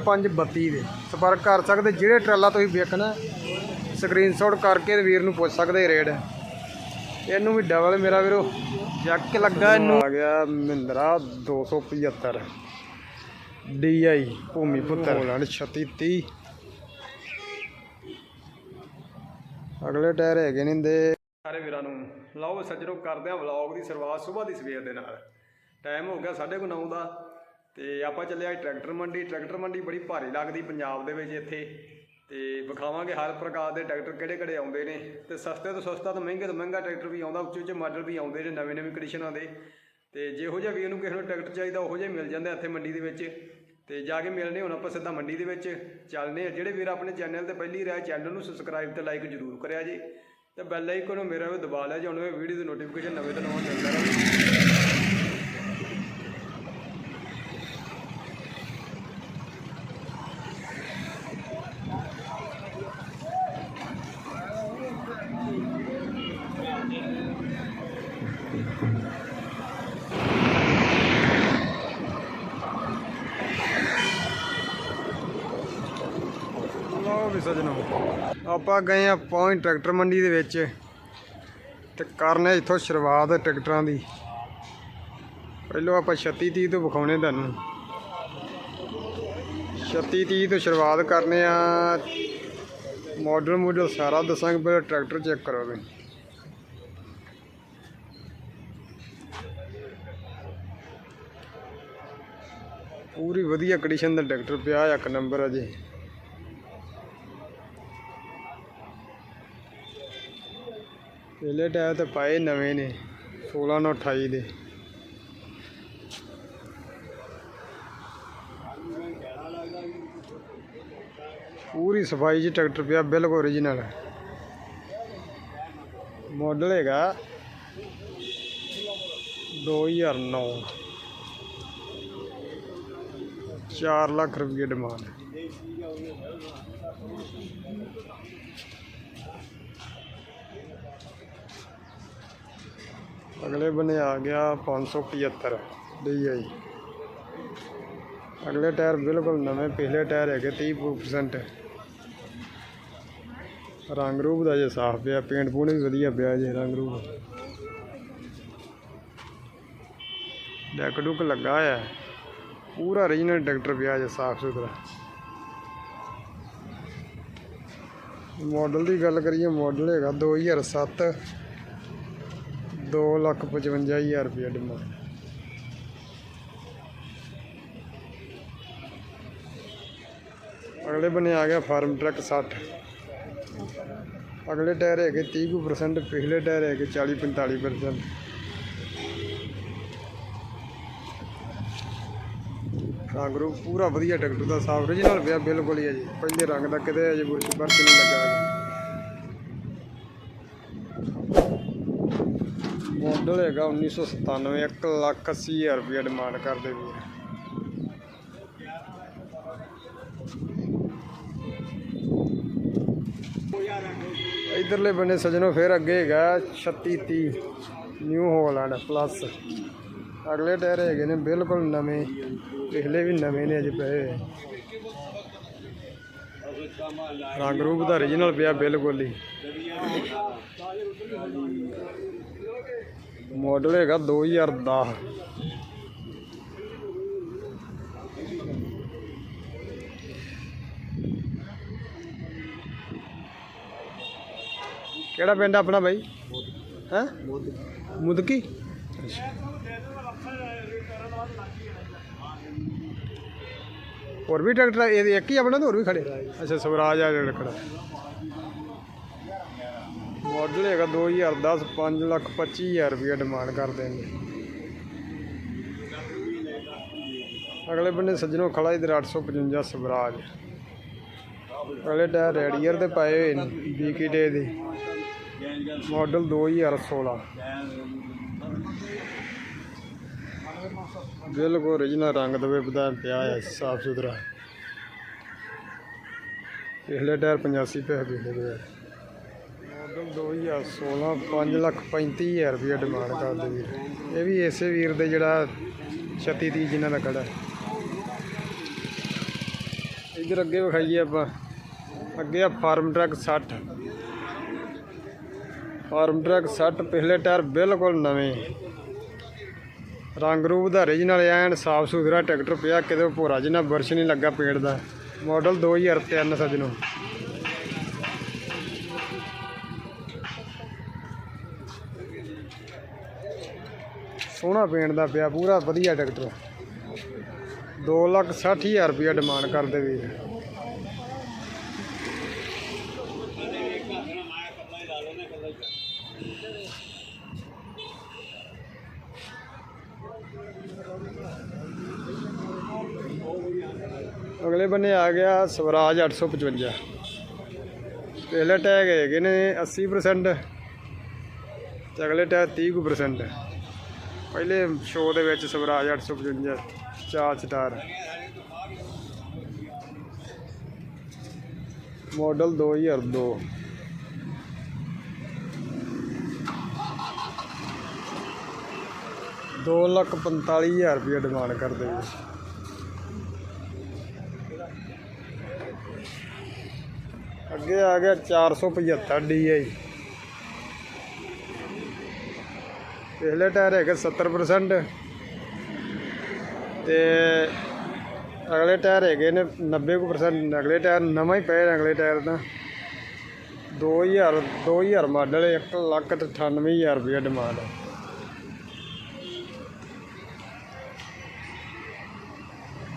532 ਦੇ। ਸੰਪਰਕ ਕਰ ਸਕਦੇ ਜਿਹੜੇ ਟਰਾਲਾ ਤੁਸੀਂ ਵੇਖਣਾ ਸਕਰੀਨਸ਼ਾਟ ਕਰਕੇ ਤੇ ਵੀਰ ਨੂੰ ਪੁੱਛ ਸਕਦੇ ਰੇਟ। ਇਹਨੂੰ ਵੀ ਡਬਲ ਮੇਰਾ ਵੀਰੋ ਜੱਕ ਲੱਗਾ ਇਹਨੂੰ। ਆ ਗਿਆ ਮਹਿੰਦਰਾ 275 DI ਭੂਮੀ ਪੁੱਤਰ। ਹੋਲੈਂਡ 3630 ਅਗਲੇ ਟਾਇਰ ਹੈਗੇ ਨੇ ਦੇ ਸਾਰੇ ਵੀਰਾਂ ਨੂੰ ਲਓ ਸੱਜਣੋ ਕਰਦੇ ਆ ਵਲੌਗ ਦੀ ਸ਼ੁਰੂਆਤ ਸਵੇਰ ਦੀ ਸਵੇਰ ਦੇ ਨਾਲ। ਟਾਈਮ ਹੋ ਗਿਆ 9:30 ਦਾ। ਤੇ ਆਪਾਂ ਚੱਲੇ ਆ ਟਰੈਕਟਰ ਮੰਡੀ। ਟਰੈਕਟਰ ਮੰਡੀ ਬੜੀ ਭਾਰੀ ਲੱਗਦੀ ਪੰਜਾਬ ਦੇ ਵਿੱਚ ਇੱਥੇ। ਤੇ ਵਿਖਾਵਾਂਗੇ ਹਰ ਪ੍ਰਕਾਰ ਦੇ ਟਰੈਕਟਰ ਕਿਹੜੇ ਕਿਹੜੇ ਆਉਂਦੇ ਨੇ। ਤੇ ਸਸਤੇ ਤੋਂ ਸਸਤਾ ਤੇ ਮਹਿੰਗੇ ਤੋਂ ਮਹਿੰਗਾ ਟਰੈਕਟਰ ਵੀ ਆਉਂਦਾ, ਉੱਚੇ ਉੱਚੇ ਮਾਡਲ ਵੀ ਆਉਂਦੇ ਨੇ ਨਵੇਂ ਨਵੇਂ ਕੰਡੀਸ਼ਨਾਂ ਦੇ ਤੇ ਜਿਹੋ ਜਿਹਾ ਵੀਰ ਨੂੰ ਕਿਸੇ ਨੂੰ ਟਰੈਕਟਰ ਚਾਹੀਦਾ, ਉਹੋ ਜਿਹਾ ਮਿਲ ਜਾਂਦਾ ਇੱਥੇ ਮੰਡੀ ਦੇ ਵਿੱਚ। ਤੇ ਜਾ ਕੇ ਮਿਲਨੇ ਹੁਣ ਆਪਾਂ ਸਿੱਧਾ ਮੰਡੀ ਦੇ ਵਿੱਚ ਚੱਲਨੇ ਆ। ਜਿਹੜੇ ਵੀਰ ਆਪਣੇ ਚੈਨਲ ਤੇ ਪਹਿਲੀ ਰਾਹ ਚੈਨਲ ਨੂੰ ਸਬਸਕ੍ਰਾਈਬ ਤੇ ਲਾਈਕ ਜ਼ਰੂਰ ਕਰਿਆ ਜੀ। ਤੇ ਬੈਲ ਆਈਕਨ ਨੂੰ ਮੇਰਾ ਵੀ ਦਬਾ ਲਿਆ ਜੇ, ਹੁਣ ਇਹ ਵੀਡੀਓ ਦੀ ਨੋਟੀਫਿਕੇਸ਼ਨ ਨਵੇਂ ਤੋਂ ਨਵਾਂ ਮਿਲਦਾ ਰਹੇ। ਆਪਾਂ ਗਏ ਆ ਪਹੁੰਚ ਟਰੈਕਟਰ ਮੰਡੀ ਦੇ ਵਿੱਚ ਤੇ ਕਰਨੇ ਇੱਥੋਂ ਸ਼ੁਰੂਆਤ ਟਰੈਕਟਰਾਂ ਦੀ। ਪਹਿਲਾਂ ਆਪਾਂ 36 30 ਤੋਂ ਵਿਖਾਉਣੇ ਤੁਹਾਨੂੰ। 36 30 ਤੋਂ ਸ਼ੁਰੂਆਤ ਕਰਨੇ ਆ। ਮਾਡਲ ਮੋਡਲ ਸਾਰਾ ਦੱਸਾਂਗੇ ਪਹਿਲਾਂ ਟਰੈਕਟਰ ਚੈੱਕ ਕਰੋਗੇ। ਪੂਰੀ ਵਧੀਆ ਕੰਡੀਸ਼ਨ ਦਾ ਟਰੈਕਟਰ ਪਿਆ, ਇੱਕ ਨੰਬਰ ਅਜੇ ਪਹਿਲੇ ਟਾਇਰ ਤੇ ਪਾਏ ਨਵੇਂ ਨੇ 16 ਨੂੰ 28 ਦੇ। ਪੂਰੀ ਸਫ਼ਾਈ 'ਚ ਟਰੈਕਟਰ ਪਿਆ, ਬਿਲਕੁਲ ਓਰੀਜਨਲ ਮਾਡਲ ਹੈਗਾ 2009 4 ਲੱਖ ਰੁਪਏ ਡਿਮਾਂਡ ਅਗਲੇ ਬੰਨੇ ਆ ਗਿਆ 575 DI ਅਗਲੇ ਟਾਇਰ ਬਿਲਕੁਲ ਨਵੇਂ ਪਿਛਲੇ ਟਾਇਰ ਹੈਗੇ 30% ਰੰਗ ਰੂਪ ਦਾ ਜੇ ਸਾਫ਼ ਪਿਆ, ਪੇਂਟ ਪੂੰਟ ਵੀ ਵਧੀਆ ਪਿਆ ਜੇ ਰੰਗ ਰੂਪ। ਡੈਕ ਡੁੱਕ ਲੱਗਾ ਆ ਪੂਰਾ ਓਰੀਜਨਲ ਟਰੈਕਟਰ ਪਿਆ ਜੇ ਸਾਫ਼ ਸੁਥਰਾ। ਮਾਡਲ ਦੀ ਗੱਲ ਕਰੀਏ, ਮਾਡਲ ਹੈਗਾ 2007 ਦੋ ਲੱਖ ਪਚਵੰਜਾ ਹਜ਼ਾਰ ਰੁਪਏ ਡਿਮਾਂਡ ਅਗਲੇ ਬੰਨੇ ਆ ਗਿਆ ਫਾਰਮ ਟਰੱਕ 60 ਅਗਲੇ ਟਾਇਰ ਹੈਗੇ 30% ਪਿਛਲੇ ਟਾਇਰ ਹੈਗੇ 40 45% ਰੰਗ ਰੂਪ ਪੂਰਾ ਵਧੀਆ ਟਰੈਕਟਰ ਦਾ ਸਾਫ਼ origignal ਪਿਆ, ਬਿਲਕੁਲ ਹੀ ਹੈ ਜੀ। ਪਹਿਲੇ ਰੰਗ ਦਾ ਕਿਤੇ ਅਜੇ ਬੁਰਸ਼ ਬਰਸ਼ ਨਹੀਂ ਲੱਗਾ ਮਾਡਲ ਹੈਗਾ 1997 1 ਲੱਖ 80 ਹਜ਼ਾਰ ਰੁਪਏ ਡਿਮਾਂਡ ਕਰਦੇ ਵੀ ਇਧਰਲੇ ਬੰਨੇ ਸਜਣੋ, ਫਿਰ ਅੱਗੇ ਹੈਗਾ 3630 ਨਿਊ ਹੋਲੈਂਡ ਪਲੱਸ। ਅਗਲੇ ਟਾਇਰ ਹੈਗੇ ਨੇ ਬਿਲਕੁਲ ਨਵੇਂ, ਪਿਛਲੇ ਵੀ ਨਵੇਂ ਨੇ ਅਜੇ ਪਏ। ਹੋਏ। ਰੰਗ ਰੂਪ ਦਾ origignal ਪਿਆ ਬਿਲਕੁਲ ਹੀ। ਮਾਡਲ ਹੈਗਾ 2010 ਕਿਹੜਾ ਪਿੰਡ ਆਪਣਾ ਬਾਈ? ਹੈ? ਮੁਦਕੀ। ਹੋਰ ਵੀ ਟਰੈਕਟਰ ਇਹ ਇੱਕ ਹੀ ਆਪਣਾ ਤੇ ਹੋਰ ਵੀ ਖੜੇ? ਅੱਛਾ, ਸਵਰਾਜ ਆ ਜਿਹੜਾ ਖੜਾ ਮਾਡਲ ਹੈਗਾ 2010 5 ਲੱਖ 25 ਹਜ਼ਾਰ ਰੁਪਏ ਡਿਮਾਂਡ ਕਰਦੇ ਨੇ ਅਗਲੇ ਬੰਨੇ ਸੱਜਣੋਂ ਖੜਾ ਇਧਰ 855 ਸਵਰਾਜ। ਅਗਲੇ ਟਾਇਰ ਰੈਡੀਅਰ ਦੇ ਪਾਏ ਹੋਏ ਨੇ, ਬੀਕੀ ਡੇ ਦੇ। ਮਾਡਲ 2016 ਬਿਲਕੁਲ origignal ਰੰਗ ਦਵੇ ਬਦਾ ਪਿਆ ਹੈ, ਸਾਫ਼ ਸੁਥਰਾ। ਪਿਛਲੇ ਟਾਇਰ 85 ਪੈਸੇ ਪਿਛਲੇ ਦੇ। ਮਾਡਲ 2016 5 ਲੱਖ 35 ਹਜ਼ਾਰ ਰੁਪਏ ਡਿਮਾਂਡ ਕਰਦੇ ਵੀਰ ਇਹ ਵੀ ਇਸੇ ਵੀਰ ਦੇ ਜਿਹੜਾ 36 30 ਜਿਨ੍ਹਾਂ ਦਾ ਖੜਾ। ਇਧਰ ਅੱਗੇ ਵਿਖਾਈਏ ਆਪਾਂ। ਅੱਗੇ ਆ ਫਾਰਮ ਟਰੱਕ 60 ਫਾਰਮ ਟਰੱਕ 60 ਪਿਛਲੇ ਟਾਇਰ ਬਿਲਕੁਲ ਨਵੇਂ। ਰੰਗ ਰੂਪ ਦਾ origignal ਐਨ ਸਾਫ਼ ਸੁਥਰਾ ਟਰੈਕਟਰ ਪਿਆ, ਕਿਤੇ ਭੋਰਾ ਜਿੰਨਾ ਬਰਸ਼ ਨਹੀਂ ਲੱਗਾ ਪੇੜ ਦਾ। ਮਾਡਲ 2003 ਸਜਣੋ ਸੋਹਣਾ ਪੇਂਟ ਦਾ ਪਿਆ, ਪੂਰਾ ਵਧੀਆ ਟਰੈਕਟਰ 2 ਲੱਖ 60 ਹਜ਼ਾਰ ਰੁਪਇਆ ਡਿਮਾਂਡ ਕਰਦੇ ਵੀਰ ਅਗਲੇ ਬੰਨੇ ਆ ਗਿਆ ਸਵਰਾਜ 855 ਪਹਿਲੇ ਟੈਗ ਹੈਗੇ ਨੇ 80% ਤੇ ਅਗਲੇ ਟੈਗ 30% ਪਹਿਲੇ ਸ਼ੋਅ ਦੇ ਵਿੱਚ ਸਵਰਾਜ 855 ਚਾਰ ਸਟਾਰ। ਮਾਡਲ 2002 ਦੋ। ਲੱਖ ਪੰਤਾਲੀ ਹਜ਼ਾਰ ਰੁਪਏ ਡਿਮਾਂਡ ਕਰਦੇ ਜੀ। ਅੱਗੇ ਆ ਗਿਆ 475 DI ਪਿਛਲੇ ਟਾਇਰ ਹੈਗੇ 70% ਤੇ ਅਗਲੇ ਟਾਇਰ ਹੈਗੇ ਨੇ 90% ਅਗਲੇ ਟਾਇਰ ਨਵਾਂ ਹੀ ਪਏ ਅਗਲੇ ਟਾਇਰ ਤਾਂ। 2000 2000 ਮਾਡਲ 1 ਲੱਖ ਤੇ 98000 ਰੁਪਏ ਡਿਮਾਂਡ ਹੈ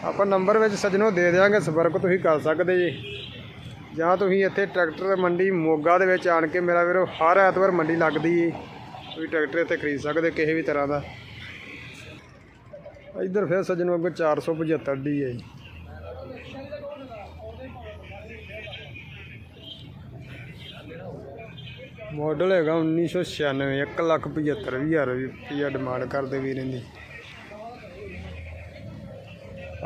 ਆਪਾਂ ਨੰਬਰ ਵਿੱਚ ਸੱਜਣੋ ਦੇ ਦਿਆਂਗੇ, ਸੰਪਰਕ ਤੁਸੀਂ ਕਰ ਸਕਦੇ ਜੀ। ਜਾਂ ਤੁਸੀਂ ਇੱਥੇ ਟਰੈਕਟਰ ਮੰਡੀ ਮੋਗਾ ਦੇ ਵਿੱਚ ਆਣ ਕੇ ਮੇਰਾ ਵੀਰੋ, ਹਰ ਐਤਵਾਰ ਮੰਡੀ ਲੱਗਦੀ ਏ। ਤੁਸੀਂ ਟਰੈਕਟਰ ਇੱਥੇ ਖਰੀਦ ਸਕਦੇ, ਕਿਸੇ ਵੀ ਤਰ੍ਹਾਂ ਦਾ। ਇੱਧਰ ਫਿਰ ਸੱਜਣੋ ਅੱਗੇ 475 ਡੀ ਹੈ ਜੀ। ਮਾਡਲ ਹੈਗਾ 1996 1 ਲੱਖ 75 ਹਜ਼ਾਰ ਰੁਪਈਆ ਡਿਮਾਂਡ ਕਰਦੇ ਵੀਰ ਇਹਦੀ।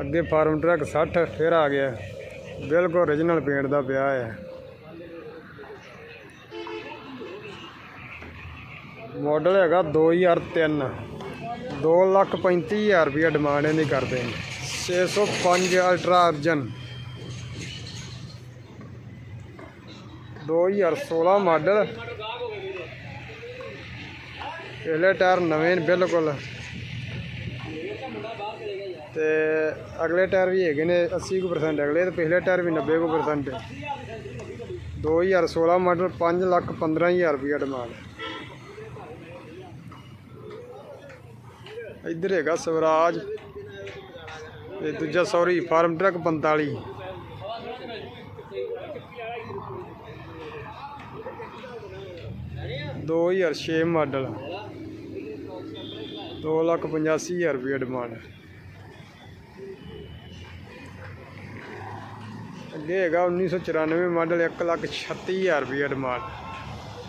ਅੱਗੇ ਫਾਰਮ ਟਰੱਕ 60 ਫਿਰ ਆ ਗਿਆ। ਬਿਲਕੁਲ origignal ਪੇਂਟ ਦਾ ਪਿਆ ਹੈ। ਮਾਡਲ ਹੈਗਾ 2003 ਦੋ ਲੱਖ ਪੈਂਤੀ ਹਜ਼ਾਰ ਰੁਪਇਆ ਡਿਮਾਂਡ ਇਹਦੀ ਕਰਦੇ ਨੇ। 605 ਅਲਟਰਾ ਅਰਜਨ 2016 ਮਾਡਲ ਪਹਿਲੇ ਟਾਇਰ ਨਵੇਂ ਨੇ ਬਿਲਕੁਲ। ਤੇ ਅਗਲੇ ਟਾਇਰ ਵੀ ਹੈਗੇ ਨੇ 80% ਅਗਲੇ ਤੇ ਪਿਛਲੇ ਟਾਇਰ ਵੀ 90% 2016 ਮਾਡਲ 5 ਲੱਖ 15000 ਰੁਪਇਆ ਡਿਮਾਂਡ ਇੱਧਰ ਹੈਗਾ ਸਵਰਾਜ ਤੇ ਦੂਜਾ sorry, Farmtrac 45 2006 model. 2 lakh 85000 ਰੁਪਇਆ ਡਿਮਾਂਡ। ਅੱਗੇ ਹੈਗਾ 1994 ਮਾਡਲ 1 ਲੱਖ 36000 ਰੁਪਇਆ ਡਿਮਾਂਡ।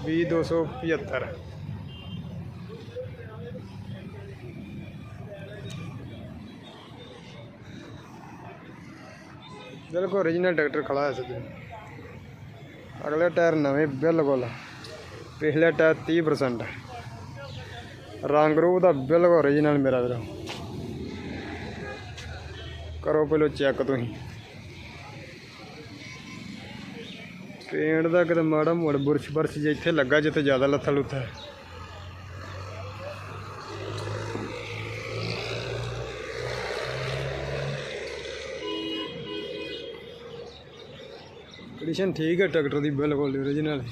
20275 ਬਿਲਕੁਲ origignal ਟਰੈਕਟਰ ਖੜਾ ਹੈ ਸੱਜਣ ਅਗਲੇ ਟਾਇਰ ਨਵੇਂ ਬਿਲਕੁਲ। ਪਿਛਲੇ ਟਾਇਰ 30% ਰੰਗ ਰੂਪ ਦਾ ਬਿਲਕੁਲ origignal ਮੇਰਾ ਵੀਰੋ। ਕਰੋ ਪਹਿਲੋ ਚੈੱਕ ਤੁਸੀਂ। ਪੇਂਟ ਦਾ ਕਿਤੇ ਮਾੜਾ ਮੋੜ ਬੁਰਸ਼ ਬਰਸ਼ ਜੇ ਇੱਥੇ ਲੱਗਾ ਜਿੱਥੇ ਜ਼ਿਆਦਾ ਲੱਥਾ ਲੁੱਥਾ ਕੰਡੀਸ਼ਨ ਠੀਕ ਹੈ ਟਰੈਕਟਰ ਦੀ, ਬਿਲਕੁਲ ਓਰੀਜਨਲ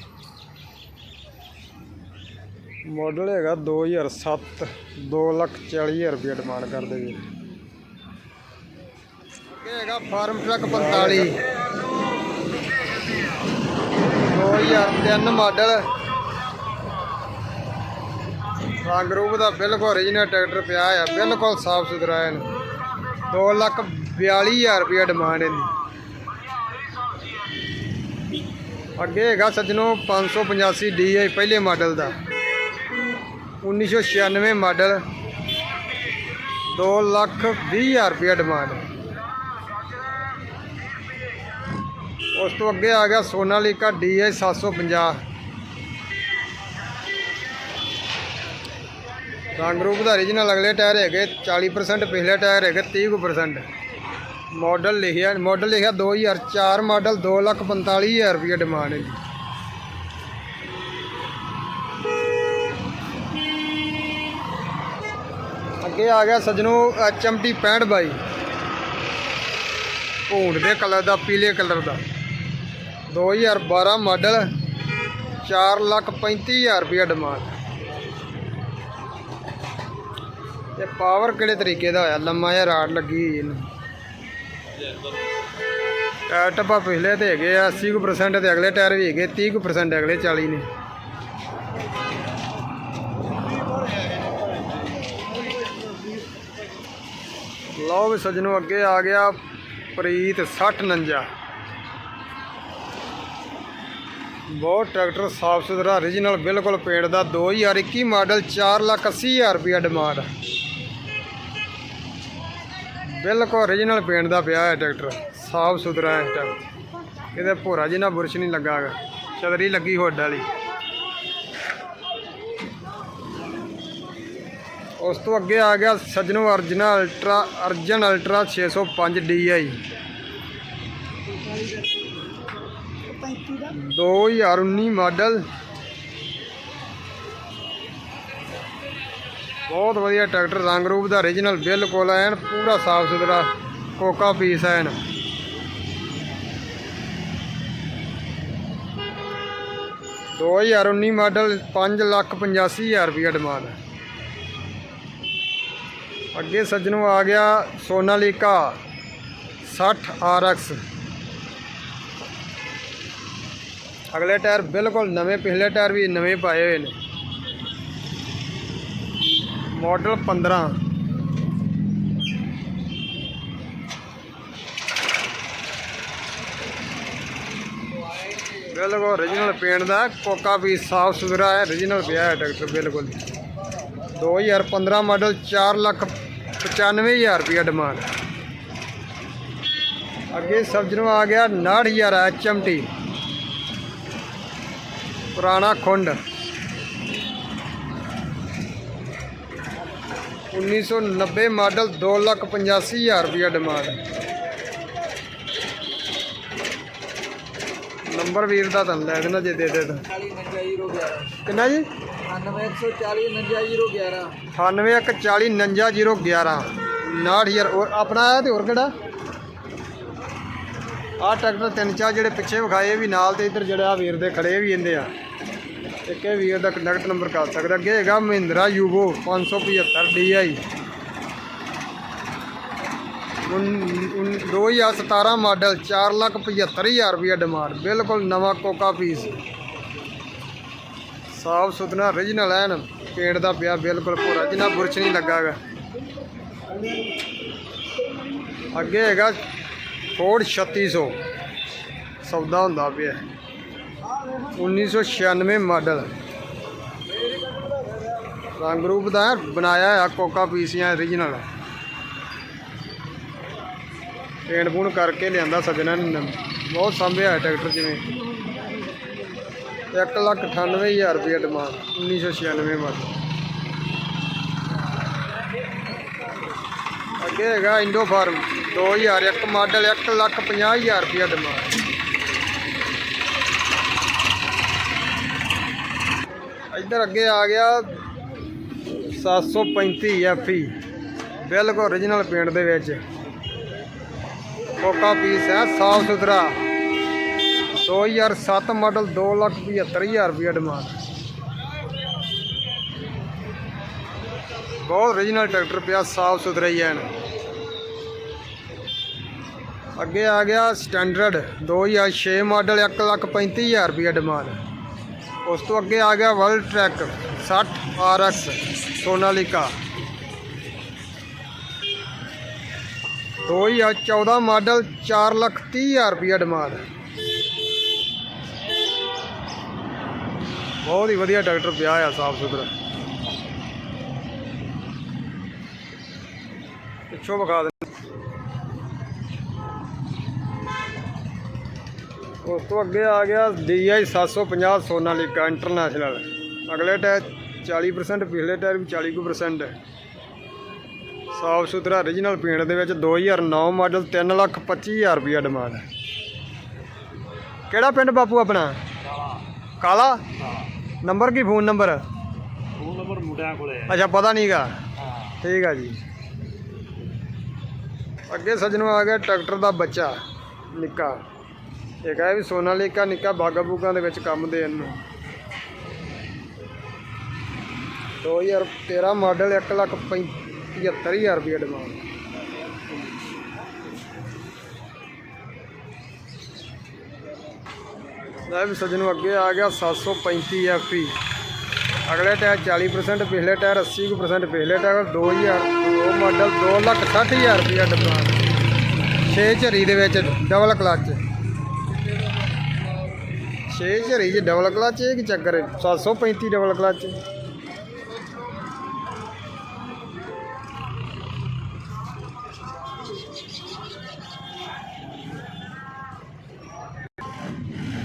ਮਾਡਲ ਹੈਗਾ 2007 2 ਲੱਖ 40 ਹਜ਼ਾਰ ਰੁਪਏ ਡਿਮਾਂਡ ਕਰਦੇ ਜੀ ਇਹ ਹੈਗਾ ਫਾਰਮ ਟਰੱਕ 45 2003 ਮਾਡਲ ਰੰਗ ਰੂਪ ਦਾ ਬਿਲਕੁਲ ਓਰੀਜਨਲ ਟਰੈਕਟਰ ਪਿਆ ਆ ਬਿਲਕੁਲ ਸਾਫ਼ ਸੁਥਰਾ ਹੈ 2 ਲੱਖ 42000 ਰੁਪਏ ਡਿਮਾਂਡ ਇਹਦੀ। ਅੱਗੇ ਹੈਗਾ ਸੱਜਣੋ 585 DI ਪਹਿਲੇ ਮਾਡਲ ਦਾ। 1996 ਮਾਡਲ। 2 ਲੱਖ 20000 ਰੁਪਏ ਡਿਮਾਂਡ ਉਸ ਤੋਂ ਅੱਗੇ ਆ ਗਿਆ ਸੋਨਾਲੀਕਾ DI 750 ਰੰਗ ਰੂਪ ਦਾ ਰੀਜਨਲ ਅਗਲੇ ਟਾਇਰ ਹੈਗੇ 40% ਪਿਛਲੇ ਟਾਇਰ ਹੈਗੇ 30% ਮਾਡਲ ਲਿਖਿਆ ਮਾਡਲ ਲਿਖਿਆ 2004 ਮਾਡਲ 245000 ਰੁਪਏ ਡਿਮਾਂਡ ਹੈ ਜੀ। ਅੱਗੇ ਆ ਗਿਆ ਸਜਣੋ ਐਚਐਮਟੀ 65 ਬਾਈ। ਭੂੰਡ ਦੇ ਕਲਰ ਦਾ, ਪੀਲੇ ਕਲਰ ਦਾ। 2012 ਮਾਡਲ 435000 ਰੁਪਏ ਡਿਮਾਂਡ ਤੇ ਪਾਵਰ ਕਿਹੜੇ ਤਰੀਕੇ ਦਾ ਹੋਇਆ? ਲੰਮਾ ਜਿਹਾ ਰਾਡ ਲੱਗੀ ਹੋਈ ਇਹਨੂੰ। ਟਾਇਰ ਟੱਪਾ ਪਿਛਲੇ ਤੇ ਹੈਗੇ ਆ 80% ਤੇ ਅਗਲੇ ਟਾਇਰ ਵੀ ਹੈਗੇ 30% ਅਗਲੇ 40 ਨੇ। ਲਓ ਵੀ ਸੱਜਣੋ, ਅੱਗੇ ਆ ਗਿਆ ਪ੍ਰੀਤ 6049 ਬਹੁਤ ਟਰੈਕਟਰ ਸਾਫ਼ ਸੁਥਰਾ origignal, ਬਿਲਕੁਲ ਪੇਂਟ ਦਾ 2021 ਮਾਡਲ 480000 ਰੁਪਏ ਡਿਮਾਂਡ। ਬਿਲਕੁਲ origignal ਪੇਂਟ ਦਾ ਪਿਆ ਹੈ ਟਰੈਕਟਰ ਸਾਫ਼ ਸੁਥਰਾ ਹੈ ਟਰੈਕਟਰ ਇਹਦੇ ਭੋਰਾ ਜਿਹਾ ਬੁਰਸ਼ ਨਹੀਂ ਲੱਗਾ ਗਾ ਛਤਰੀ ਲੱਗੀ ਹੁੱਡ ਵਾਲੀ। ਉਸ ਤੋਂ ਅੱਗੇ ਆ ਗਿਆ ਸਜਣੋ Arjuna ultra Arjun ultra 605 DI 2019 model ਬਹੁਤ ਵਧੀਆ ਟਰੈਕਟਰ, ਰੰਗ ਰੂਪ ਦਾ origignal ਬਿਲਕੁਲ ਐਨ ਪੂਰਾ ਸਾਫ਼ ਸੁਥਰਾ, ਕੋਕਾ ਪੀਸ ਐਨ। ਦੋ ਹਜ਼ਾਰ ਉੱਨੀ ਮਾਡਲ ਪੰਜ ਲੱਖ ਪਚਾਸੀ ਹਜ਼ਾਰ ਰੁਪਇਆ ਡਿਮਾਂਡ ਹੈ। ਅੱਗੇ ਸੱਜਣੋਂ ਆ ਗਿਆ ਸੋਨਾਲੀਕਾ 60 RX ਅਗਲੇ ਟਾਇਰ ਬਿਲਕੁਲ ਨਵੇਂ, ਪਿਛਲੇ ਟਾਇਰ ਵੀ ਨਵੇਂ ਪਾਏ ਹੋਏ ਨੇ। ਮਾਡਲ 15 ਬਿਲਕੁਲ origignal ਪੇਂਟ ਦਾ, ਕੋਕਾ ਵੀ ਸਾਫ਼ ਸੁਥਰਾ ਹੈ origignal ਪਿਆ ਹੈ ਟਰੈਕਟਰ, ਬਿਲਕੁਲ। 2015 ਮਾਡਲ 4 ਲੱਖ 95000 ਰੁਪਇਆ ਡਿਮਾਂਡ ਅੱਗੇ ਸਬਜਨੋਂ ਆ ਗਿਆ 69000 HMT ਪੁਰਾਣਾ ਖੁੰਡ। 1990 ਮਾਡਲ 285000 ਰੁਪਇਆ ਡਿਮਾਂਡ। ਨੰਬਰ ਵੀਰ ਦਾ ਤੁਹਾਨੂੰ ਲੈ ਦੇਣਾ ਜੇ ਦੇ ਦੇ ਤਾਂ। 40 49 ਜ਼ੀਰੋ 11 ਕਿੰਨਾ ਜੀ 9140 49 ਜ਼ੀਰੋ 11 9840 99011 69000 ਹੋਰ ਆਪਣਾ ਆਇਆ ਤੇ ਹੋਰ ਕਿਹੜਾ? ਆਹ ਟਰੈਕਟਰ ਤਿੰਨ ਚਾਰ ਜਿਹੜੇ ਪਿੱਛੇ ਵਿਖਾਏ ਵੀ ਨਾਲ ਤੇ ਇੱਧਰ ਜਿਹੜਾ ਆ ਵੀਰ ਦੇ ਖੜੇ ਵੀ ਜਾਂਦੇ ਆ। ਇੱਕ ਇਹ ਵੀਰ ਦਾ ਕੰਟੈਕਟ ਨੰਬਰ ਕਰ ਸਕਦਾ ਅੱਗੇ ਹੈਗਾ ਮਹਿੰਦਰਾ ਯੂਗੋ 575 DI 2017 ਮਾਡਲ 475000 ਰੁਪਏ ਡਿਮਾਂਡ ਬਿਲਕੁਲ ਨਵਾਂ ਕੋਕਾ ਪੀਸ ਸਾਫ਼ ਸੁਥਰਾ origignal ਐਨ ਪੇਂਟ ਦਾ ਪਿਆ ਬਿਲਕੁਲ ਪੂਰਾ, ਜਿੰਨਾ ਬੁਰਸ਼ ਨਹੀਂ ਲੱਗਾਗਾ। ਅੱਗੇ ਹੈਗਾ ਫੋਰਡ 3600 ਸੌਦਾ ਹੁੰਦਾ ਪਿਆ। 1996 ਮਾਡਲ। ਰੰਗ ਰੂਪ ਦਾ ਬਣਾਇਆ ਆ ਕੋਕਾ ਪੀਸੀਆਂ origignal ਪੇਂਟ ਪੂਣ ਕਰਕੇ ਲਿਆਂਦਾ ਸੱਜਣਾ ਨੇ। ਬਹੁਤ ਸਾਂਭਿਆ ਟਰੈਕਟਰ ਜਿਵੇਂ। ਇੱਕ ਲੱਖ ਅਠਾਨਵੇਂ ਹਜ਼ਾਰ ਰੁਪਏ ਡਿਮਾਂਡ 1996 ਮਾਡਲ। ਅੱਗੇ ਹੈਗਾ ਇੰਡੋ ਫਾਰਮ 2001 ਮਾਡਲ 1 ਲੱਖ 50 ਹਜ਼ਾਰ ਰੁਪਏ ਡਿਮਾਂਡ ਇੱਧਰ ਅੱਗੇ ਆ ਗਿਆ 735 ਐਫਈ ਬਿਲਕੁਲ origignal ਪੇਂਟ ਦੇ ਵਿੱਚ। ਕੋਕਾ ਪੀਸ ਹੈ, ਸਾਫ਼ ਸੁਥਰਾ। 2007 ਮਾਡਲ 275000 ਰੁਪਏ ਡਿਮਾਂਡ ਬਹੁਤ origignal ਟਰੈਕਟਰ ਪਿਆ, ਸਾਫ਼ ਸੁਥਰਾ ਹੀ ਐਨ ਅੱਗੇ ਆ ਗਿਆ ਸਟੈਂਡਰਡ 2006 ਮਾਡਲ 135000 ਰੁਪਏ ਡਿਮਾਂਡ ਉਸ ਤੋਂ ਅੱਗੇ ਆ ਗਿਆ Worldtrac 60 RX Sonalika. 2014 model 430000 ਰੁਪਏ ਡਿਮਾਂਡ ਬਹੁਤ ਹੀ ਵਧੀਆ ਟਰੈਕਟਰ ਵਿਆਹ ਆ, ਸਾਫ਼ ਸੁਥਰਾ। ਪਿੱਛੋਂ ਵਿਖਾ ਉਸ ਤੋਂ ਅੱਗੇ ਆ ਗਿਆ DI 750 ਸੋਨਾਲੀਕਾ ਇੰਟਰਨੈਸ਼ਨਲ। ਅਗਲੇ ਟਾਇਰ 40% ਪਿਛਲੇ ਟਾਇਰ ਵੀ 40% ਹੈ ਸਾਫ਼ ਸੁਥਰਾ origignal ਪੇਂਟ ਦੇ ਵਿੱਚ 2009 ਮਾਡਲ 325000 ਰੁਪਇਆ ਡਿਮਾਂਡ ਹੈ ਕਿਹੜਾ ਪਿੰਡ ਬਾਪੂ ਆਪਣਾ? ਕਾਲਾ। ਨੰਬਰ ਕੀ ਫੋਨ ਨੰਬਰ? ਫੋਨ ਨੰਬਰ ਮੁੰਡਿਆਂ ਕੋਲੇ ਅੱਛਾ ਪਤਾ ਨਹੀਂਗਾ ਠੀਕ ਆ ਜੀ। ਅੱਗੇ ਸੱਜਣੋਂ ਆ ਗਿਆ ਟਰੈਕਟਰ ਦਾ ਬੱਚਾ ਨਿੱਕਾ। ਇਹ ਕਹੇ ਵੀ ਸੋਨਾਲੀਕਾ ਨਿੱਕਾ ਬਾਗਾ ਬੂਗਾ ਦੇ ਵਿੱਚ ਕੰਮ ਦੇਣ ਨੂੰ। 2013 ਮਾਡਲ 1 ਲੱਖ 75000 ਰੁਪਏ ਡਿਮਾਂਡ ਲੈ ਵੀ ਸੱਜਣੋਂ, ਅੱਗੇ ਆ ਗਿਆ 735 ਐਫਈ ਅਗਲੇ ਟਾਇਰ 40% ਪਿਛਲੇ ਟਾਇਰ 80% ਪਿਛਲੇ ਟਾਇਰ 2000 ਦੋ ਮਾਡਲ 260000 ਰੁਪਏ ਡਿਮਾਂਡ 6 ਝਰੀ ਦੇ ਵਿੱਚ ਡਬਲ ਕਲਚ 6 ਝਰੀ 'ਚ ਡਬਲ ਕਲਚ ਇਹ ਕੀ ਚੱਕਰ ਹੈ? 735 ਡਬਲ ਕਲਚ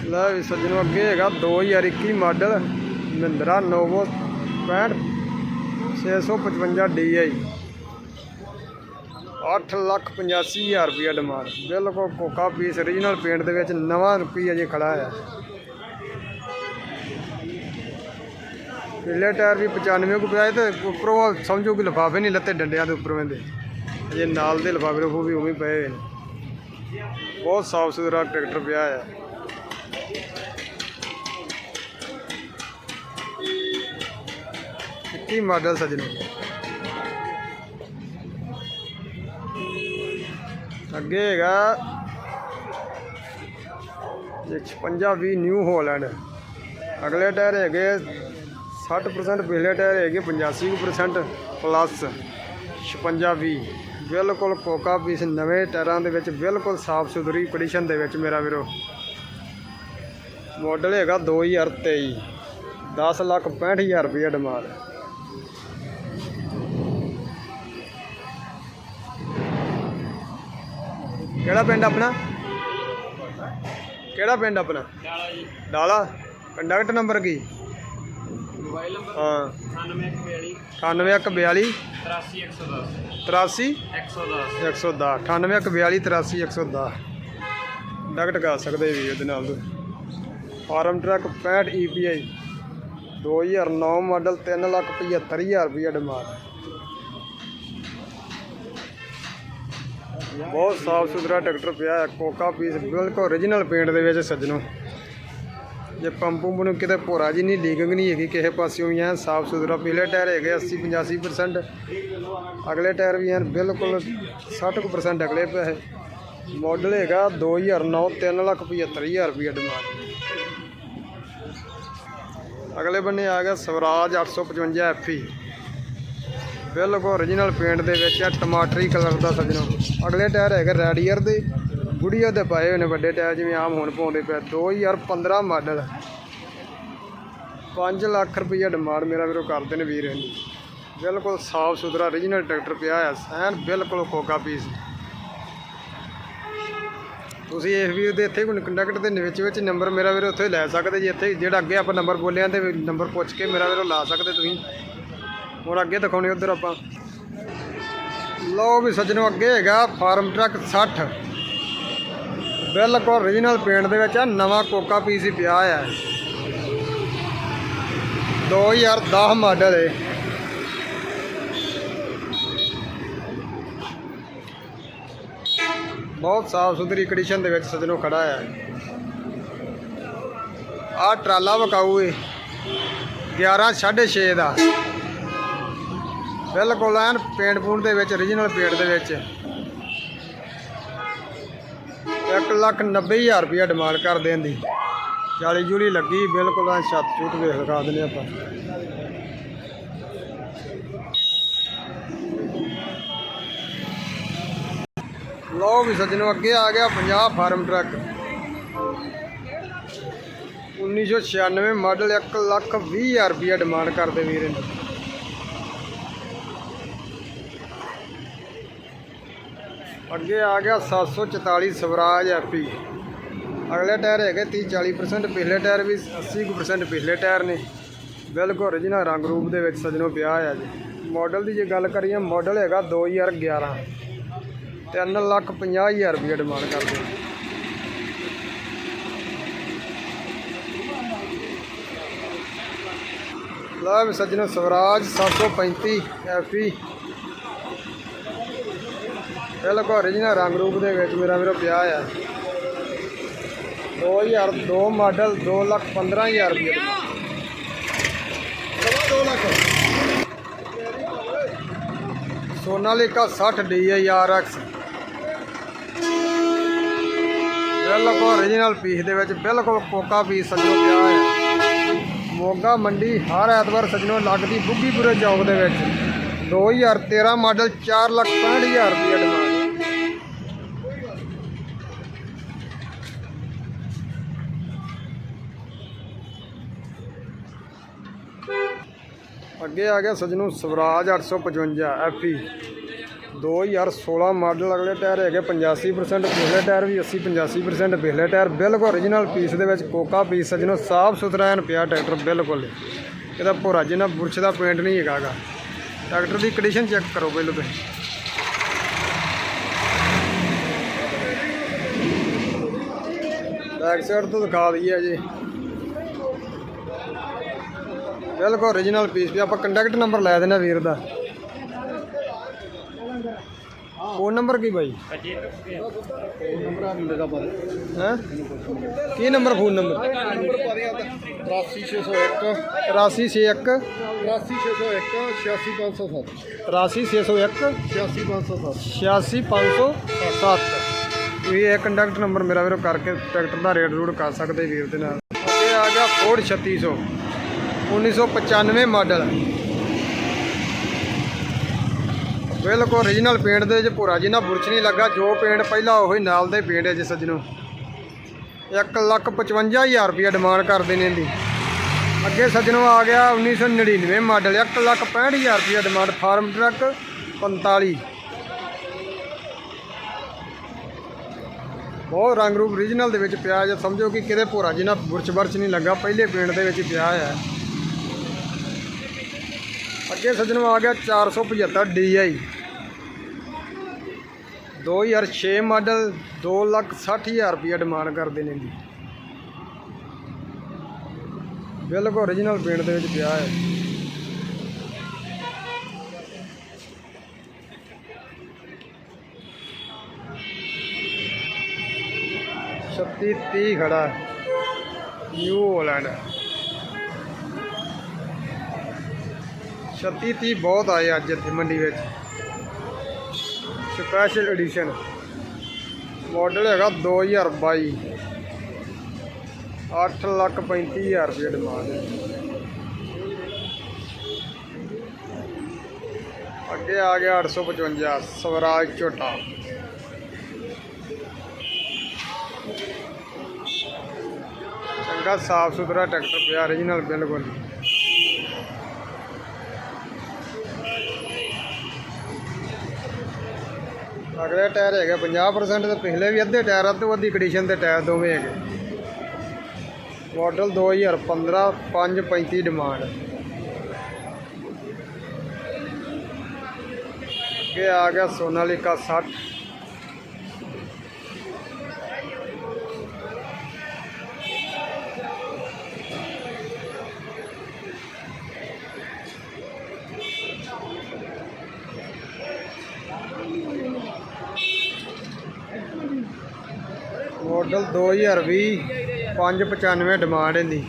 ਲੈ ਵੀ ਸੱਜਣੋ, ਅੱਗੇ ਹੈਗਾ 2021 model Mahindra Novo 65 655 DI 8 lakh 85 ਹਜ਼ਾਰ ਰੁਪਇਆ ਡਿਮਾਂਡ ਬਿਲਕੁਲ ਕੋਕਾ ਪੀਸ origignal ਪੇਂਟ ਦੇ ਵਿੱਚ ਨਵਾਂ ਰੁਪਈਆ ਜੇ ਖੜਾ ਹੈ ਪਿਛਲੇ ਟਾਇਰ ਵੀ 95 ਕੁ ਪਿਆ ਤੇ ਉੱਪਰੋਂ ਸਮਝੋ ਕਿ ਲਿਫਾਫੇ ਨਹੀਂ ਲੱਤੇ ਡੰਡਿਆਂ ਦੇ ਉੱਪਰ ਵੰਦੇ ਅਜੇ ਨਾਲ ਦੇ ਲਿਫਾਫੇ ਉਹ ਵੀ ਉਵੇਂ ਹੀ ਪਏ ਹੋਏ ਨੇ। ਬਹੁਤ ਸਾਫ਼ ਸੁਥਰਾ ਟਰੈਕਟਰ ਪਿਆ ਹੈ ਕੀ ਮਾਡਲ ਸਜਣੋ? ਅੱਗੇ ਹੈਗਾ ਇੱਕ 56 ਵੀ ਨਿਊ ਹੋਲੈਂਡ। ਅਗਲੇ ਟਾਇਰ ਹੈਗੇ 60% ਪਿਛਲੇ ਟਾਇਰ ਹੈਗੇ 85% ਪਲੱਸ 56 ਵੀ ਬਿਲਕੁਲ ਕੋਕਾ ਪੀਸ ਨਵੇਂ ਟਾਇਰਾਂ ਦੇ ਵਿੱਚ ਬਿਲਕੁਲ ਸਾਫ਼ ਸੁਥਰੀ ਕੰਡੀਸ਼ਨ ਦੇ ਵਿੱਚ ਮੇਰਾ ਵੀਰੋ। ਮਾਡਲ ਹੈਗਾ 2023 10 ਲੱਖ 65000 ਰੁਪਏ ਡਿਮਾਂਡ ਕਿਹੜਾ ਪਿੰਡ ਆਪਣਾ? ਕਿਹੜਾ ਪਿੰਡ ਆਪਣਾ? ਡਾਲਾ ਜੀ। ਡਾਲਾ? ਕੰਡਕਟ ਨੰਬਰ ਕੀ? Mobile number? ਹਾਂ। 9142 9142 83110 83 110 110 9142 83 ਡਕਟ ਕਰ ਸਕਦੇ ਵੀ ਉਹਦੇ ਨਾਲ ਫਾਰਮ ਟਰੱਕ 65 EPI 2009 ਮਾਡਲ 375000 ਰੁਪਏ ਡਿਮਾਂਡ ਬਹੁਤ ਸਾਫ਼ ਸੁਥਰਾ ਟਰੈਕਟਰ ਪਿਆ ਕੋਕਾ ਪੀਸ ਬਿਲਕੁਲ origignal ਪੇਂਟ ਦੇ ਵਿੱਚ ਸੱਜਣੋ। ਜੇ ਪੰਪ ਪੰਪ ਨੂੰ ਕਿਤੇ ਭੋਰਾ ਜੀ ਨਹੀਂ, ਲੀਕਿੰਗ ਨਹੀਂ ਹੈਗੀ, ਕਿਸੇ ਪਾਸਿਓਂ ਵੀ ਐਨ ਸਾਫ਼ ਸੁਥਰਾ ਪਿਛਲੇ ਟਾਇਰ ਹੈਗੇ 80 85% ਅਗਲੇ ਟਾਇਰ ਵੀ ਐਨ ਬਿਲਕੁਲ 60% ਅਗਲੇ ਪਏ ਮਾਡਲ ਹੈਗਾ 2009 3 ਲੱਖ 75000 ਰੁਪਏ ਡਿਮਾਂਡ ਅਗਲੇ ਬੰਨੇ ਆ ਗਿਆ ਸਵਰਾਜ 855 ਐਫਈ ਬਿਲਕੁਲ origignal ਪੇਂਟ ਦੇ ਵਿੱਚ ਆ, ਟਮਾਟਰੀ ਕਲਰ ਦਾ ਸੱਜਣੋ। ਅਗਲੇ ਟਾਇਰ ਹੈਗਾ ਰੈਡੀਅਰ ਦੇ। ਗੁੜੀਆ ਦੇ ਪਾਏ ਹੋਏ ਨੇ ਵੱਡੇ ਟਾਇਰ ਜਿਵੇਂ ਆਮ ਹੁਣ ਪਾਉਂਦੇ ਪਏ 2015 ਮਾਡਲ 5 ਲੱਖ ਰੁਪਈਆ ਡਿਮਾਂਡ ਮੇਰਾ ਵੀਰੋ ਕਰਦੇ ਨੇ ਵੀਰ ਇਹਦੀ ਬਿਲਕੁਲ ਸਾਫ਼ ਸੁਥਰਾ origignal ਟਰੈਕਟਰ ਪਿਆ ਆ ਐਨ ਬਿਲਕੁਲ ਕੋਕਾ ਪੀਸ ਤੁਸੀਂ ਇਸ ਵੀਰ ਦੇ ਇੱਥੇ ਕੋਈ ਕੰਟੈਕਟ ਦੇ ਵਿੱਚ ਵਿੱਚ ਨੰਬਰ ਮੇਰਾ ਵੀਰੋ ਉੱਥੇ ਲੈ ਸਕਦੇ ਜੀ, ਇੱਥੇ ਜਿਹੜਾ ਅੱਗੇ ਆਪਾਂ ਨੰਬਰ ਬੋਲਿਆ ਤੇ ਨੰਬਰ ਪੁੱਛ ਕੇ ਮੇਰਾ ਵੀਰੋ ਲਾ ਸਕਦੇ ਤੁਸੀਂ। ਹੁਣ ਅੱਗੇ ਦਿਖਾਉਣੇ ਉਧਰ ਆਪਾਂ। ਲਓ ਵੀ ਸੱਜਣੋ, ਅੱਗੇ ਹੈਗਾ ਫਾਰਮ ਟਰੱਕ 60 ਬਿਲਕੁਲ origignal ਪੇਂਟ ਦੇ ਵਿੱਚ ਆ, ਨਵਾਂ ਕੋਕਾ ਪੀਸ ਹੀ ਪਿਆ ਆ 2010 ਮਾਡਲ ਹੈ ਬਹੁਤ ਸਾਫ਼ ਸੁਥਰੀ ਕੰਡੀਸ਼ਨ ਦੇ ਵਿੱਚ ਸੱਜਣੋ ਖੜਾ ਆ ਆ ਟਰਾਲਾ ਵਕਾਊ ਏ 11 6.5 ਦਾ। ਬਿਲਕੁਲ ਐਨ ਪੇਂਟ ਪੂੰਟ ਦੇ ਵਿੱਚ origignal ਪੇਂਟ ਦੇ ਵਿੱਚ। ਇੱਕ ਲੱਖ 90 ਹਜ਼ਾਰ ਰੁਪਇਆ ਡਿਮਾਂਡ ਕਰ ਦੇਣ ਦੀ। 40 ਜੂਲੀ ਲੱਗੀ, ਬਿਲਕੁਲ ਐਨ ਛੱਤ ਛੂਤ ਵੇਖ ਲਗਾ ਦਿੰਦੇ ਆਪਾਂ। ਲਓ ਵੀ ਸੱਜਣੋ, ਅੱਗੇ ਆ ਗਿਆ 50 ਫਾਰਮ ਟਰੱਕ। 1996 ਮਾਡਲ 1 ਲੱਖ 20 ਹਜ਼ਾਰ ਰੁਪਇਆ ਡਿਮਾਂਡ ਕਰਦੇ ਵੀਰੇ ਨੇ ਅੱਗੇ ਆ ਗਿਆ 744 ਸਵਰਾਜ ਐਫੀ ਅਗਲੇ ਟਾਇਰ ਹੈਗੇ 30 40% ਪਿਛਲੇ ਟਾਇਰ ਵੀ 80% ਪਿਛਲੇ ਟਾਇਰ ਨੇ। ਬਿਲਕੁਲ origignal ਰੰਗ ਰੂਪ ਦੇ ਵਿੱਚ ਸਜਣੋ ਵਿਆਹ ਆ ਜੀ। ਮਾਡਲ ਦੀ ਜੇ ਗੱਲ ਕਰੀਏ ਮਾਡਲ ਹੈਗਾ 2011 ਤਿੰਨ ਲੱਖ ਪੰਜਾਹ ਹਜ਼ਾਰ ਰੁਪਏ ਡਿਮਾਂਡ ਕਰਦੇ ਆ। ਲਓ ਵੀ ਸੱਜਣੋ, ਸਵਰਾਜ 735 ਐਫਈ ਬਿਲਕੁਲ original ਰੰਗ ਰੂਪ ਦੇ ਵਿੱਚ ਮੇਰਾ ਵੀਰੋ ਪਿਆ ਆ। 2002 ਮਾਡਲ 2 ਲੱਖ 15 ਹਜ਼ਾਰ ਰੁਪਏ ਦਾ। ਸਵਾ 2 ਲੱਖ। ਸੋਨਾਲੀਕਾ 60 DIRX ਬਿਲਕੁਲ original ਪੀਸ ਦੇ ਵਿੱਚ ਬਿਲਕੁਲ ਕੋਕਾ ਪੀਸ ਸੱਜਣੋ ਪਿਆ ਹੈ ਮੋਗਾ ਮੰਡੀ ਹਰ ਐਤਵਾਰ ਸੱਜਣੋ ਲੱਗਦੀ ਬੁੱਗੀਪੁਰੇ ਚੌਕ ਦੇ ਵਿੱਚ। 2013 ਮਾਡਲ 4 ਲੱਖ 65 ਹਜ਼ਾਰ ਰੁਪਏ ਡਿਮਾਂਡ ਅੱਗੇ ਆ ਗਿਆ ਸੱਜਣੋ ਸਵਰਾਜ 855 ਐਫਈ 2016 ਮਾਡਲ, ਅਗਲੇ ਟਾਇਰ ਹੈਗੇ 85% ਪਿਛਲੇ ਟਾਇਰ ਵੀ 80 85% ਪਿਛਲੇ ਟਾਇਰ ਬਿਲਕੁਲ origignal ਪੀਸ ਦੇ ਵਿੱਚ ਕੋਕਾ ਪੀਸ ਸੱਜਣੋ ਸਾਫ਼ ਸੁਥਰਾ ਐਨ ਪਿਆ ਟਰੈਕਟਰ ਬਿਲਕੁਲ। ਇਹਦਾ ਭੋਰਾ ਜਿਹਾ ਬੁਰਸ਼ ਦਾ ਪੇਂਟ ਨਹੀਂ ਹੈਗਾਗਾ ਟਰੈਕਟਰ ਦੀ ਕੰਡੀਸ਼ਨ ਚੈੱਕ ਕਰੋ ਪਹਿਲਾਂ ਤੁਸੀਂ। ਬੈਕ ਸਾਈਡ ਤੋਂ ਦਿਖਾ ਦਈਏ ਜੀ। ਬਿਲਕੁਲ origignal ਪੀਸ ਵੀ ਆਪਾਂ ਕੰਟੈਕਟ ਨੰਬਰ ਲੈ ਦੇਣਾ ਵੀਰ ਦਾ। ਫੋਨ ਨੰਬਰ ਕੀ ਬਾਈ? ਨੰਬਰ ਆ ਮੁੰਡੇ ਦਾ ਪਾ ਹੈ ਕੀ ਨੰਬਰ ਫੋਨ ਨੰਬਰ ਨੰਬਰ ਪਾ ਦੇ 83601 83601 83601 86507 83601 86507 86507 ਇਹ ਕੰਟੈਕਟ ਨੰਬਰ ਮੇਰਾ ਵੀਰੋ, ਕਰਕੇ ਟਰੈਕਟਰ ਦਾ ਰੇਟ ਰੂਟ ਕਰ ਸਕਦੇ ਵੀਰ ਦੇ ਨਾਲ। ਅੱਗੇ ਆ ਗਿਆ ਫੋਰਡ 3600 1995 ਮਾਡਲ। ਬਿਲਕੁਲ origignal ਪੇਂਟ ਦੇ ਵਿੱਚ ਭੂਰਾ ਜਿੰਨਾ ਬੁਰਸ਼ ਨਹੀਂ ਲੱਗਾ, ਜੋ ਪੇਂਟ ਪਹਿਲਾਂ ਉਹੀ ਨਾਲ ਦੇ ਪੇਂਟ ਹੈ ਜੀ ਸੱਜਣੋ 155000 ਰੁਪਏ ਡਿਮਾਂਡ ਕਰਦੇ ਨੇ ਇਹਦੀ। ਅੱਗੇ ਸੱਜਣੋ ਆ ਗਿਆ 1999 ਮਾਡਲ 165000 ਰੁਪਏ ਡਿਮਾਂਡ ਫਾਰਮ ਟਰੱਕ 45 ਬਹੁਤ ਰੰਗ ਰੂਪ origignal ਦੇ ਵਿੱਚ ਪਿਆ ਜਾਂ ਸਮਝੋ ਕਿ ਕਿਤੇ ਭੋਰਾ ਜਿੰਨਾ ਬੁਰਚ ਬਰਚ ਨਹੀਂ ਲੱਗਾ, ਪਹਿਲੇ ਪੇਂਟ ਦੇ ਵਿੱਚ ਪਿਆ ਹੈ। ਅੱਗੇ ਸੱਜਣੋ ਆ ਗਿਆ 475 DI 2006 ਮਾਡਲ 260000 ਰੁਪਏ ਡਿਮਾਂਡ ਕਰਦੇ ਨੇ ਜੀ। ਬਿਲਕੁਲ origignal ਪੇਂਟ ਦੇ ਵਿੱਚ ਪਿਆ ਹੈ। ਛੱਤੀ ਤੀਹ ਖੜਾ ਨਿਊ ਹਾਲੈਂਡ। ਛੱਤੀ ਤੀਹ ਬਹੁਤ ਆਏ ਅੱਜ ਇੱਥੇ ਮੰਡੀ ਵਿੱਚ। ਸਪੈਸ਼ਲ ਐਡੀਸ਼ਨ ਮਾਡਲ ਹੈਗਾ 2022 ਅੱਠ ਲੱਖ ਪੈਂਤੀ ਹਜ਼ਾਰ ਰੁਪਏ ਡਿਮਾਂਡ ਅੱਗੇ ਆ ਗਿਆ 855 ਸਵਰਾਜ ਝੋਟਾ। ਚੰਗਾ ਸਾਫ਼ ਸੁਥਰਾ ਟਰੈਕਟਰ ਪਿਆ ਰੀਜਨਲ ਬਿਲਕੁਲ। ਅਗਲੇ ਟਾਇਰ ਹੈਗਾ 50% ਤੇ ਪਿਛਲੇ ਵੀ ਅੱਧੇ ਟਾਇਰ, ਅੱਧੋ ਅੱਧੀ ਕੰਡੀਸ਼ਨ ਦੇ ਟਾਇਰ ਦੋਵੇਂ ਹੈਗੇ। ਮਾਡਲ 2015 535 ਡਿਮਾਂਡ ਅੱਗੇ ਆ ਗਿਆ ਸੋਨਾਲੀਕਾ 60 ਮਾਡਲ 2020 595 ਡਿਮਾਂਡ ਇਹਦੀ।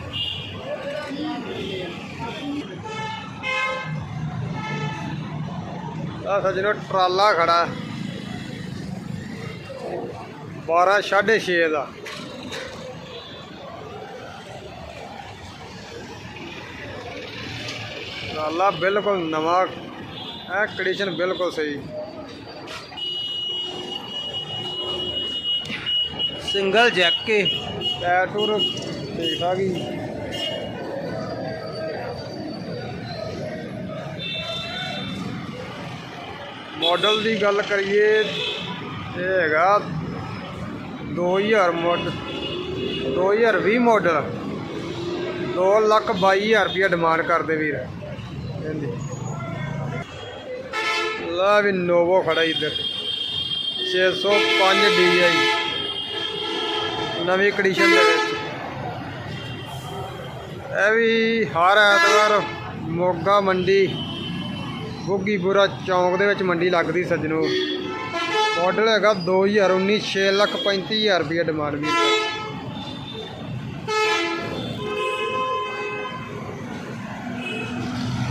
ਆ ਸਜਣੋ, ਟਰਾਲਾ ਖੜਾ। 12 6.5 ਦਾ। ਟਰਾਲਾ ਬਿਲਕੁਲ ਨਵਾਂ, ਐ ਕੰਡੀਸ਼ਨ ਬਿਲਕੁਲ ਸਹੀ। ਸਿੰਗਲ ਜੈਕ ਕੇ। ਟਾਇਰ ਟੂਰ ਠੀਕ ਠਾਕ ਹੀ ਮਾਡਲ ਦੀ ਗੱਲ ਕਰੀਏ, ਇਹ ਹੈਗਾ 2000 ਮਾਡਲ 2020 ਮਾਡਲ। 2 ਲੱਖ 22000 ਰੁਪਏ ਡਿਮਾਂਡ ਕਰਦੇ ਵੀਰ। ਇਹਦੀ ਲਾ ਵੀ ਨੋਵੋ ਖੜਾ ਇੱਧਰ। 605 DI ਨਵੀਂ ਕੰਡੀਸ਼ਨ ਦੇ ਵਿੱਚ। ਇਹ ਵੀ ਹਰ ਐਤਵਾਰ ਮੋਗਾ ਮੰਡੀ ਬੁੱਗੀਪੁਰਾ ਚੌਂਕ ਦੇ ਵਿੱਚ ਮੰਡੀ ਲੱਗਦੀ ਸੱਜਣੋ। ਮਾਡਲ ਹੈਗਾ 2019 6 ਲੱਖ 35000 ਰੁਪਏ ਡਿਮਾਂਡ ਵੀਰ। ਦਾ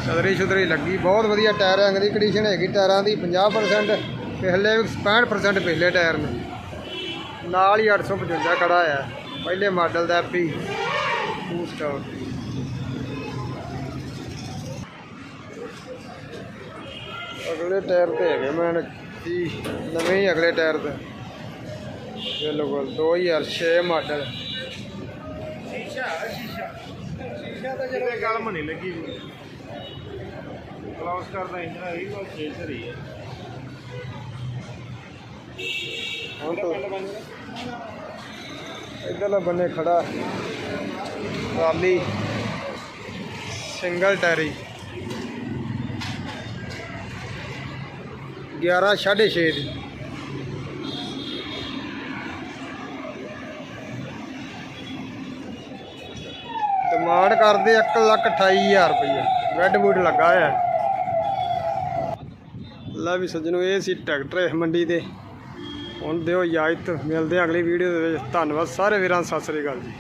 ਚਦਰੀ ਛੁਦਰੀ ਲੱਗੀ, ਬਹੁਤ ਵਧੀਆ ਟਾਇਰ ਹੈ ਦੀ ਕੰਡੀਸ਼ਨ ਹੈਗੀ ਟਾਇਰਾਂ ਦੀ 50% ਪਿਛਲੇ ਵੀ 65% ਪਿਛਲੇ ਟਾਇਰ ਨੇ। ਨਾਲ ਹੀ 855 ਖੜਾ ਆ। ਪਹਿਲੇ ਮਾਡਲ ਦਾ ਐਪੀ ਟੂ ਸਟਾਰ ਅਗਲੇ ਟਾਇਰ ਤੇ ਹੈਗੇ ਮੈਂ ਕੀ ਨਵੇਂ ਹੀ ਅਗਲੇ ਟਾਇਰ ਤੇ। ਬਿਲਕੁਲ 2006 ਮਾਡਲ। ਇਹਦੇ ਗੱਲ ਮਨੀ ਲੱਗੀ। ਕਲਾਸ ਕਰਦਾ ਇੰਜਨ ਹੈ ਉਹ ਹੀ ਹੈ ਹੁਣ ਤੋਂ ਇਧਰਲਾ ਬੰਨੇ ਖੜਾ। ਟਰਾਲੀ। ਸਿੰਗਲ ਟਾਇਰੀ। 11 6.5 ਦੀ। ਡਿਮਾਂਡ ਕਰਦੇ 1 ਲੱਖ 28000 ਰੁਪਏ ਰੈੱਡ ਬੂਟ ਲੱਗਾ ਹੋਇਆ। ਲੈ ਵੀ ਸੱਜਣੋ, ਇਹ ਸੀ ਟਰੈਕਟਰ ਇਸ ਮੰਡੀ ਦੇ ਹੁਣ ਦਿਓ ਇਜਾਜ਼ਤ, ਮਿਲਦੇ ਅਗਲੀ ਵੀਡੀਓ ਦੇ ਵਿੱਚ। ਧੰਨਵਾਦ, ਸਾਰੇ ਵੀਰਾਂ ਨੂੰ ਸਤਿ ਸ੍ਰੀ ਅਕਾਲ ਜੀ।